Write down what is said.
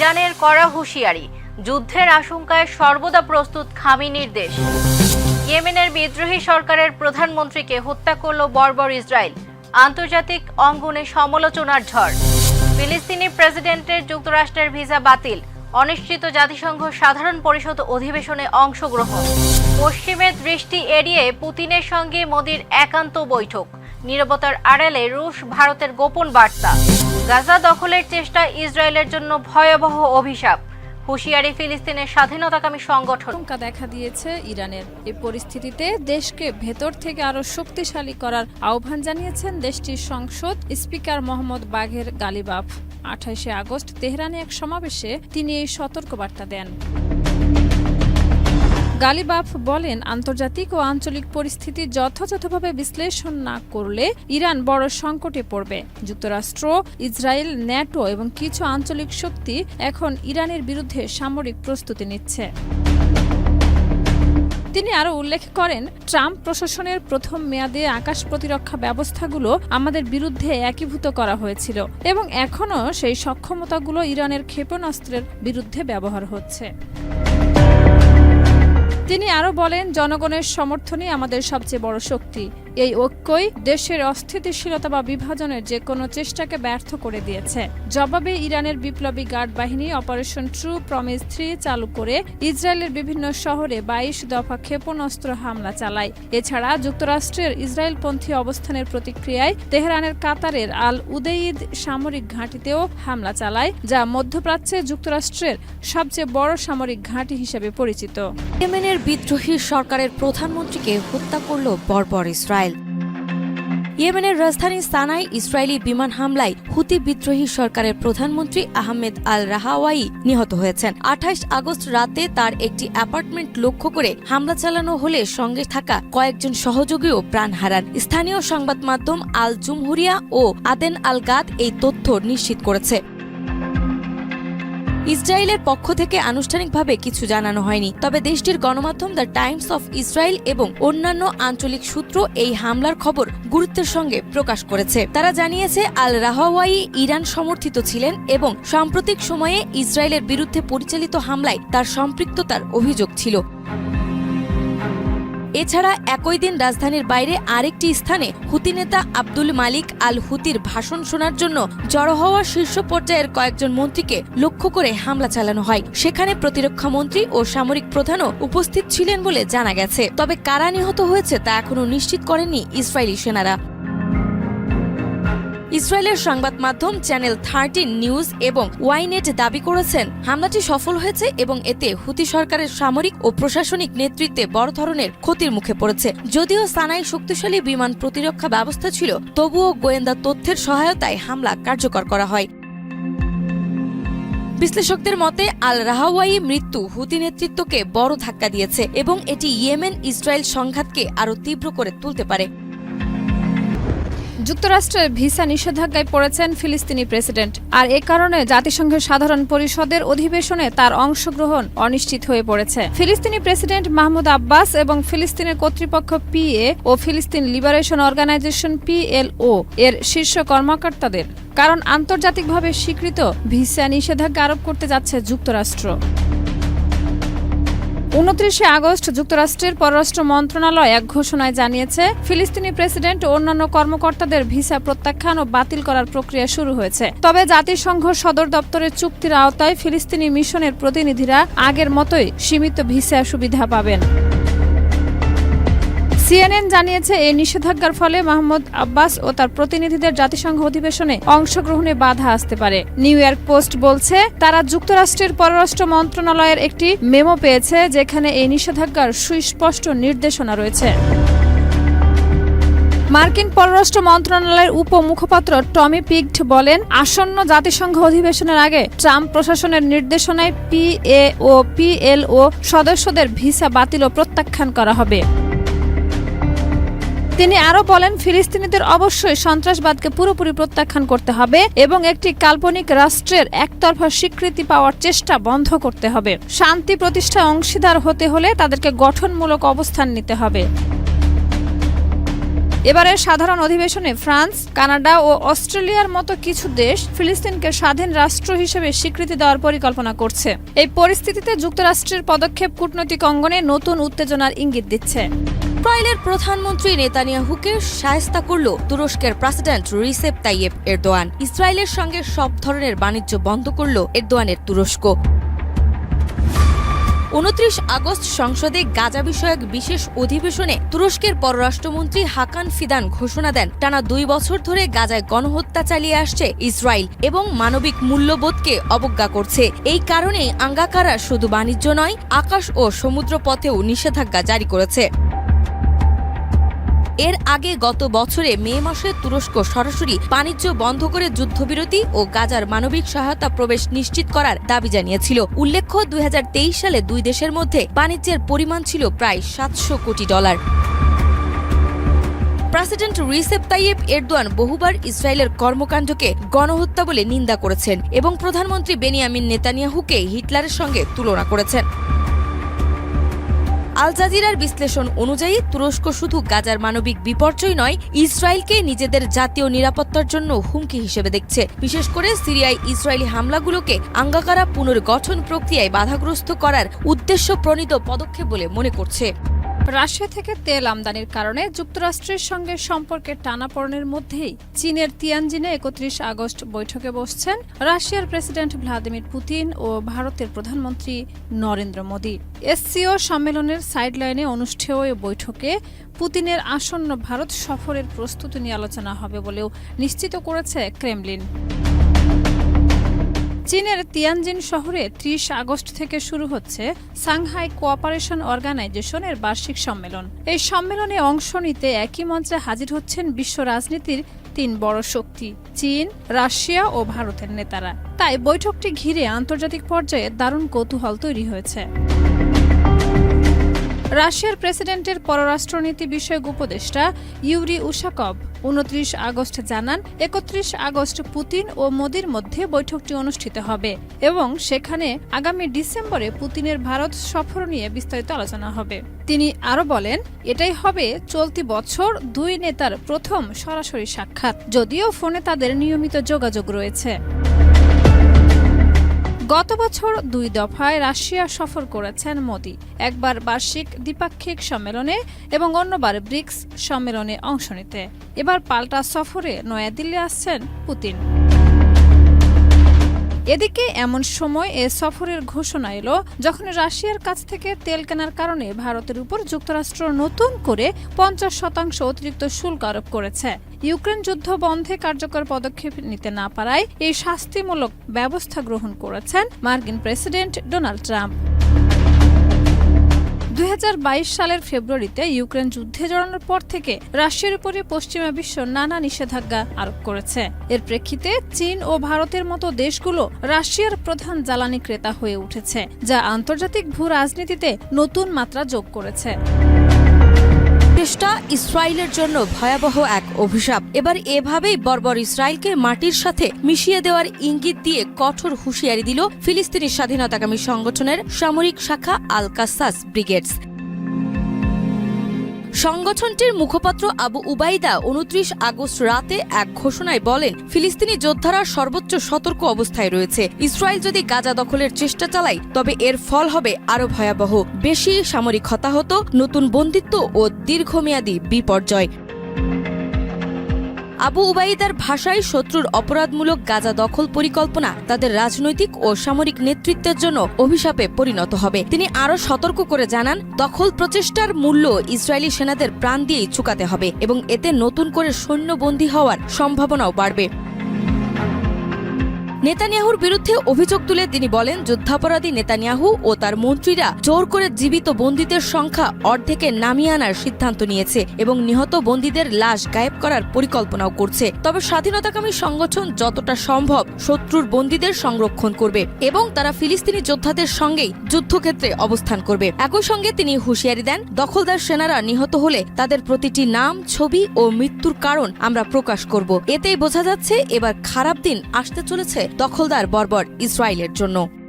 ইরানের কড়া হুঁশিয়ারি। যুদ্ধের আশঙ্কায় সর্বদা প্রস্তুত খামিনির দেশ। ইয়েমেনের বিদ্রোহী সরকারের প্রধানমন্ত্রীকে হত্যা করল বর্বর ইসরায়েল। আন্তর্জাতিক অঙ্গনে সমালোচনার ঝড়। ফিলিস্তিনি প্রেসিডেন্টের যুক্তরাষ্ট্রের ভিসা বাতিল। অনিশ্চিত জাতিসংঘ সাধারণ পরিষদ অধিবেশনে অংশগ্রহণ। পশ্চিমের দৃষ্টি এড়িয়ে পুতিনের সঙ্গে মোদির একান্ত বৈঠক। নিরবতার আড়ালে রুশ, ভারতের গোপন বার্তা। গাজা দখলের চেষ্টা ইসরায়েলের জন্য ভয়াবহ অভিশাপ। হুঁশিয়ারি ফিলিস্তিনের স্বাধীনতাকামী সংগঠন। দেখা দিয়েছে ইরানের। এই পরিস্থিতিতে দেশকে ভেতর থেকে আরও শক্তিশালী করার আহ্বান জানিয়েছেন দেশটির সংসদ স্পিকার মোহাম্মদ বাঘের গালিবাফ। আঠাশে আগস্ট তেহরানে এক সমাবেশে তিনি এই সতর্কবার্তা দেন। গালিবাফ বলেন, আন্তর্জাতিক ও আঞ্চলিক পরিস্থিতি যথাযথভাবে বিশ্লেষণ না করলে ইরান বড় সংকটে পড়বে। যুক্তরাষ্ট্র, ইসরায়েল, ন্যাটো এবং কিছু আঞ্চলিক শক্তি এখন ইরানের বিরুদ্ধে সামরিক প্রস্তুতি নিচ্ছে। তিনি আরও উল্লেখ করেন, ট্রাম্প প্রশাসনের প্রথম মেয়াদে আকাশ প্রতিরক্ষা ব্যবস্থাগুলো আমাদের বিরুদ্ধে একীভূত করা হয়েছিল এবং এখনও সেই সক্ষমতাগুলো ইরানের ক্ষেপণাস্ত্রের বিরুদ্ধে ব্যবহার হচ্ছে। তিনি আরও বলেন জনগণের সমর্থনই আমাদের সবচেয়ে বড় শক্তি। এই ঐক্যই দেশের অস্থিতিশীলতা বা বিভাজনের যে কোনো চেষ্টাকে ব্যর্থ করে দিয়েছে। জবাবে ইরানের বিপ্লবী গার্ড বাহিনী অপারেশন ট্রু প্রমিস থ্রি চালু করে ইসরায়েলের বিভিন্ন শহরে বাইশ দফা ক্ষেপণাস্ত্র হামলা চালায়। এছাড়া যুক্তরাষ্ট্রের ইসরায়েলপন্থী অবস্থানের প্রতিক্রিয়ায় তেহরানের কাতারের আল উদেইদ সামরিক ঘাঁটিতেও হামলা চালায়, যা মধ্যপ্রাচ্যে যুক্তরাষ্ট্রের সবচেয়ে বড় সামরিক ঘাঁটি হিসেবে পরিচিত। ইয়েমেনের বিদ্রোহী সরকারের প্রধানমন্ত্রীকে হত্যা করল বর্বর ইসরায়েল। ইয়েমেনের রাজধানী সানায় ইসরায়েলি বিমান হামলায় হুতি বিদ্রোহী সরকারের প্রধানমন্ত্রী আহমেদ আল রাহাওয়াই নিহত হয়েছেন। আঠাইশ আগস্ট রাতে তার একটি অ্যাপার্টমেন্ট লক্ষ্য করে হামলা চালানো হলে সঙ্গে থাকা কয়েকজন সহযোগীও প্রাণ হারান। স্থানীয় সংবাদ মাধ্যম আল জুমহুরিয়া ও আদেন আল গাদ এই তথ্য নিশ্চিত করেছে। ইসরায়েলের পক্ষ থেকে আনুষ্ঠানিকভাবে কিছু জানানো হয়নি। তবে দেশটির গণমাধ্যম দ্য টাইমস অফ ইসরায়েল এবং অন্যান্য আঞ্চলিক সূত্র এই হামলার খবর গুরুত্বের সঙ্গে প্রকাশ করেছে। তারা জানিয়েছে আল রাহাওয়াই ইরান সমর্থিত ছিলেন এবং সাম্প্রতিক সময়ে ইসরায়েলের বিরুদ্ধে পরিচালিত হামলায় তার সম্পৃক্ততার অভিযোগ ছিল। এছাড়া একই দিন রাজধানীর বাইরে আরেকটি স্থানে হুতি নেতা আব্দুল মালিক আল হুতির ভাষণ শোনার জন্য জড়ো হওয়া শীর্ষ পর্যায়ের কয়েকজন মন্ত্রীকে লক্ষ্য করে হামলা চালানো হয়। সেখানে প্রতিরক্ষা মন্ত্রী ও সামরিক প্রধানও উপস্থিত ছিলেন বলে জানা গেছে। তবে কারা নিহত হয়েছে তা এখনও নিশ্চিত করেনি ইসরায়েলি সেনারা। ইসরায়েলের সংবাদ মাধ্যম চ্যানেল থার্টিন নিউজ এবং ওয়াইনেট দাবি করেছেন, হামলাটি সফল হয়েছে এবং এতে হুতি সরকারের সামরিক ও প্রশাসনিক নেতৃত্বে বড় ধরনের ক্ষতির মুখে পড়েছে। যদিও সানাই শক্তিশালী বিমান প্রতিরক্ষা ব্যবস্থা ছিল, তবুও গোয়েন্দা তথ্যের সহায়তায় হামলা কার্যকর করা হয়। বিশ্লেষকদের মতে আল রাহাওয়াই মৃত্যু হুতি নেতৃত্বকে বড় ধাক্কা দিয়েছে এবং এটি ইয়েমেন ইসরায়েল সংঘাতকে আরও তীব্র করে তুলতে পারে। যুক্তরাষ্ট্রের ভিসা নিষেধাজ্ঞায় পড়েছেন ফিলিস্তিনি প্রেসিডেন্ট। আর এ কারণে জাতিসংঘের সাধারণ পরিষদের অধিবেশনে তার অংশগ্রহণ অনিশ্চিত হয়ে পড়েছে। ফিলিস্তিনি প্রেসিডেন্ট মাহমুদ আব্বাস এবং ফিলিস্তিনের কর্তৃপক্ষ পিএ ও ফিলিস্তিন লিবারেশন অর্গানাইজেশন পিএলও এর শীর্ষ কর্মকর্তাদের। কারণ আন্তর্জাতিকভাবে স্বীকৃত ভিসা নিষেধাজ্ঞা আরোপ করতে যাচ্ছে যুক্তরাষ্ট্র। উনত্রিশে আগস্ট যুক্তরাষ্ট্রের পররাষ্ট্র মন্ত্রণালয় এক ঘোষণায় জানিয়েছে, ফিলিস্তিনি প্রেসিডেন্ট ও অন্যান্য কর্মকর্তাদের ভিসা প্রত্যাখ্যান ও বাতিল করার প্রক্রিয়া শুরু হয়েছে। তবে জাতিসংঘ সদর দপ্তরের চুক্তির আওতায় ফিলিস্তিনি মিশনের প্রতিনিধিরা আগের মতোই সীমিত ভিসা সুবিধা পাবেন। সিএনএন জানিয়েছে, এই নিষেধাজ্ঞার ফলে মাহমুদ আব্বাস ও তার প্রতিনিধিদের জাতিসংঘ অধিবেশনে অংশগ্রহণে বাধা আসতে পারে। নিউ ইয়র্ক পোস্ট বলছে, তারা যুক্তরাষ্ট্রের পররাষ্ট্র মন্ত্রণালয়ের একটি মেমো পেয়েছে, যেখানে এই নিষেধাজ্ঞার সুস্পষ্ট নির্দেশনা রয়েছে। মার্কিন পররাষ্ট্র মন্ত্রণালয়ের উপ মুখপাত্র টমি পিগড বলেন, আসন্ন জাতিসংঘ অধিবেশনের আগে ট্রাম্প প্রশাসনের নির্দেশনায় পিএ ও পিএলও সদস্যদের ভিসা বাতিল ও প্রত্যাখ্যান করা হবে। তিনি আরও বলেন, ফিলিস্তিনিদের অবশ্যই সন্ত্রাসবাদকে পুরোপুরি প্রত্যাখ্যান করতে হবে এবং একটি কাল্পনিক রাষ্ট্রের একতরফা স্বীকৃতি পাওয়ার চেষ্টা বন্ধ করতে হবে। শান্তি প্রতিষ্ঠায় অংশীদার হতে হলে তাদেরকে গঠনমূলক অবস্থান নিতে হবে। এবারের সাধারণ অধিবেশনে ফ্রান্স, কানাডা ও অস্ট্রেলিয়ার মতো কিছু দেশ ফিলিস্তিনকে স্বাধীন রাষ্ট্র হিসেবে স্বীকৃতি দেওয়ার পরিকল্পনা করছে। এই পরিস্থিতিতে যুক্তরাষ্ট্রের পদক্ষেপ কূটনৈতিক অঙ্গনে নতুন উত্তেজনার ইঙ্গিত দিচ্ছে। ইসরায়েলের প্রধানমন্ত্রী নেতানিয়াহুকে সায়স্তা করল তুরস্কের প্রেসিডেন্ট রিসেপ তাইয়েব এরদোয়ান। ইসরায়েলের সঙ্গে সব ধরনের বাণিজ্য বন্ধ করল এরদোয়ানের তুরস্ক। উনত্রিশ আগস্ট সংসদে গাজা বিষয়ক বিশেষ অধিবেশনে তুরস্কের পররাষ্ট্রমন্ত্রী হাকান ফিদান ঘোষণা দেন। টানা দুই বছর ধরে গাজায় গণহত্যা চালিয়ে আসছে ইসরায়েল এবং মানবিক মূল্যবোধকে অবজ্ঞা করছে। এই কারণেই আঙ্গাকারা শুধু বাণিজ্য নয়, আকাশ ও সমুদ্র পথেও নিষেধাজ্ঞা জারি করেছে। এর আগে গত বছরে মে মাসে তুরস্ক সরাসরি বাণিজ্য বন্ধ করে যুদ্ধবিরতি ও গাজার মানবিক সহায়তা প্রবেশ নিশ্চিত করার দাবি জানিয়েছিল। উল্লেখ্য, দুই হাজার তেইশ সালে দুই দেশের মধ্যে বাণিজ্যের পরিমাণ ছিল প্রায় সাতশো কোটি dollar. President Recep Tayyip Erdogan বহুবার ইসরায়েলের কর্মকাণ্ডকে গণহত্যা বলে নিন্দা করেছেন এবং প্রধানমন্ত্রী বেনিয়ামিন নেতানিয়াহুকে হিটলারের সঙ্গে তুলনা করেছেন। আল জাজিরার বিশ্লেষণ অনুযায়ী তুরস্ক শুধু গাজার মানবিক বিপর্যয় নয়, ইসরায়েলকে নিজেদের জাতীয় নিরাপত্তার জন্য হুমকি হিসেবে দেখছে। বিশেষ করে সিরিয়ায় ইসরায়েলি হামলাগুলোকে আঙ্গাকারা পুনর্গঠন প্রক্রিয়ায় বাধাগ্রস্ত করার উদ্দেশ্য প্রণীত পদক্ষেপ বলে মনে করছে। রাশিয়া থেকে তেল আমদানির কারণে যুক্তরাষ্ট্রের সঙ্গে সম্পর্কের টানাপড়নের মধ্যেই চীনের তিয়ানজিনে একত্রিশ আগস্ট বৈঠকে বসছেন রাশিয়ার প্রেসিডেন্ট ভ্লাদিমির পুতিন ও ভারতের প্রধানমন্ত্রী নরেন্দ্র মোদী। এসসিও সম্মেলনের সাইডলাইনে অনুষ্ঠেয় বৈঠকে পুতিনের আসন্ন ভারত সফরের প্রস্তুতি নিয়ে আলোচনা হবে বলেও নিশ্চিত করেছে ক্রেমলিন। চীনের তিয়ানজিন শহরে ত্রিশ আগস্ট থেকে শুরু হচ্ছে সাংহাই কোঅপারেশন অর্গানাইজেশনের বার্ষিক সম্মেলন। এই সম্মেলনে অংশ নিতে একই মঞ্চে হাজির হচ্ছেন বিশ্ব রাজনীতির তিন বড় শক্তি, চীন, রাশিয়া ও ভারতের নেতারা। তাই বৈঠকটি ঘিরে আন্তর্জাতিক পর্যায়ে দারুণ কৌতূহল তৈরি হয়েছে। রাশিয়ার প্রেসিডেন্টের পররাষ্ট্রনীতি বিষয়ক উপদেষ্টা ইউরি উশাকভ উনত্রিশ আগস্ট জানান, একত্রিশ আগস্ট পুতিন ও মোদির মধ্যে বৈঠকটি অনুষ্ঠিত হবে এবং সেখানে আগামী ডিসেম্বরে পুতিনের ভারত সফর নিয়ে বিস্তারিত আলোচনা হবে। তিনি আরও বলেন, এটাই হবে চলতি বছর দুই নেতার প্রথম সরাসরি সাক্ষাৎ, যদিও ফোনে তাদের নিয়মিত যোগাযোগ রয়েছে। গত বছর দুই দফায় রাশিয়া সফর করেছেন মোদি। একবার বার্ষিক দ্বিপাক্ষিক সম্মেলনে এবং অন্যবার ব্রিক্স সম্মেলনে অংশ নিতে। এবার পাল্টা সফরে নয়াদিল্লি আসছেন পুতিন। এদিকে এমন সময় এ সফরের ঘোষণা এলো, যখন রাশিয়ার কাছ থেকে তেল কেনার কারণে ভারতের উপর যুক্তরাষ্ট্র নতুন করে পঞ্চাশ শতাংশ অতিরিক্ত শুল্ক আরোপ করেছে। ইউক্রেন যুদ্ধ বন্ধে কার্যকর পদক্ষেপ নিতে না পারায় এই শাস্তিমূলক ব্যবস্থা গ্রহণ করেছেন মার্কিন প্রেসিডেন্ট ডোনাল্ড ট্রাম্প। দুই হাজার বাইশ সালের ফেব্রুয়ারিতে ইউক্রেন যুদ্ধে জড়ানোর পর থেকে রাশিয়ার উপরে পশ্চিমা বিশ্ব নানা নিষেধাজ্ঞা আরোপ করেছে। এর প্রেক্ষিতে চীন ও ভারতের মতো দেশগুলো রাশিয়ার প্রধান জ্বালানি ক্রেতা হয়ে উঠেছে, যা আন্তর্জাতিক ভূ রাজনীতিতে নতুন মাত্রা যোগ করেছে। চেষ্টা ইসরায়েলের জন্য ভয়াবহ এক অভিশাপ। এবার এভাবেই বর্বর ইসরায়েলকে মাটির সাথে মিশিয়ে দেওয়ার ইঙ্গিত দিয়ে কঠোর হুঁশিয়ারি দিল ফিলিস্তিনি স্বাধীনতাকামী সংগঠনের সামরিক শাখা আল কাসাস ব্রিগেডস। সংগঠনটির মুখপাত্র আবু উবাইদা উনত্রিশ আগস্ট রাতে এক ঘোষণায় বলেন, ফিলিস্তিনি যোদ্ধারা সর্বোচ্চ সতর্ক অবস্থায় রয়েছে। ইসরায়েল যদি গাজা দখলের চেষ্টা চালায়, তবে এর ফল হবে আরও ভয়াবহ। বেশি সামরিক হতাহত, নতুন বন্দিত্ব ও দীর্ঘমেয়াদী বিপর্যয়। আবু উবাইদার ভাষায় শত্রুর অপরাধমূলক গাজা দখল পরিকল্পনা তাদের রাজনৈতিক ও সামরিক নেতৃত্বের জন্য অভিশাপে পরিণত হবে। তিনি আরও সতর্ক করে জানান, দখল প্রচেষ্টার মূল্য ইসরায়েলি সেনাদের প্রাণ দিয়েই চুকাতে হবে এবং এতে নতুন করে সৈন্যবন্দী হওয়ার সম্ভাবনাও বাড়বে। নেতানিয়াহুর বিরুদ্ধে অভিযোগ তুলে তিনি বলেন, যুদ্ধাপরাধী নেতানিয়াহু ও তার মন্ত্রীরা জোর করে জীবিত বন্দীদের সংখ্যা অর্ধেকে নামিয়ে আনার সিদ্ধান্ত নিয়েছে এবং নিহত বন্দীদের লাশ গায়েব করার পরিকল্পনাও করছে। তবে স্বাধীনতাকামী সংগঠন যতটা সম্ভব শত্রুর বন্দীদের সংরক্ষণ করবে এবং তারা ফিলিস্তিনি যোদ্ধাদের সঙ্গেই যুদ্ধক্ষেত্রে অবস্থান করবে। একই সঙ্গে তিনি হুঁশিয়ারি দেন, দখলদার সেনারা নিহত হলে তাদের প্রতিটি নাম, ছবি ও মৃত্যুর কারণ আমরা প্রকাশ করব। এতেই বোঝা যাচ্ছে, এবার খারাপ দিন আসতে চলেছে দখলদার বর্বর ইসরায়েলের জন্য।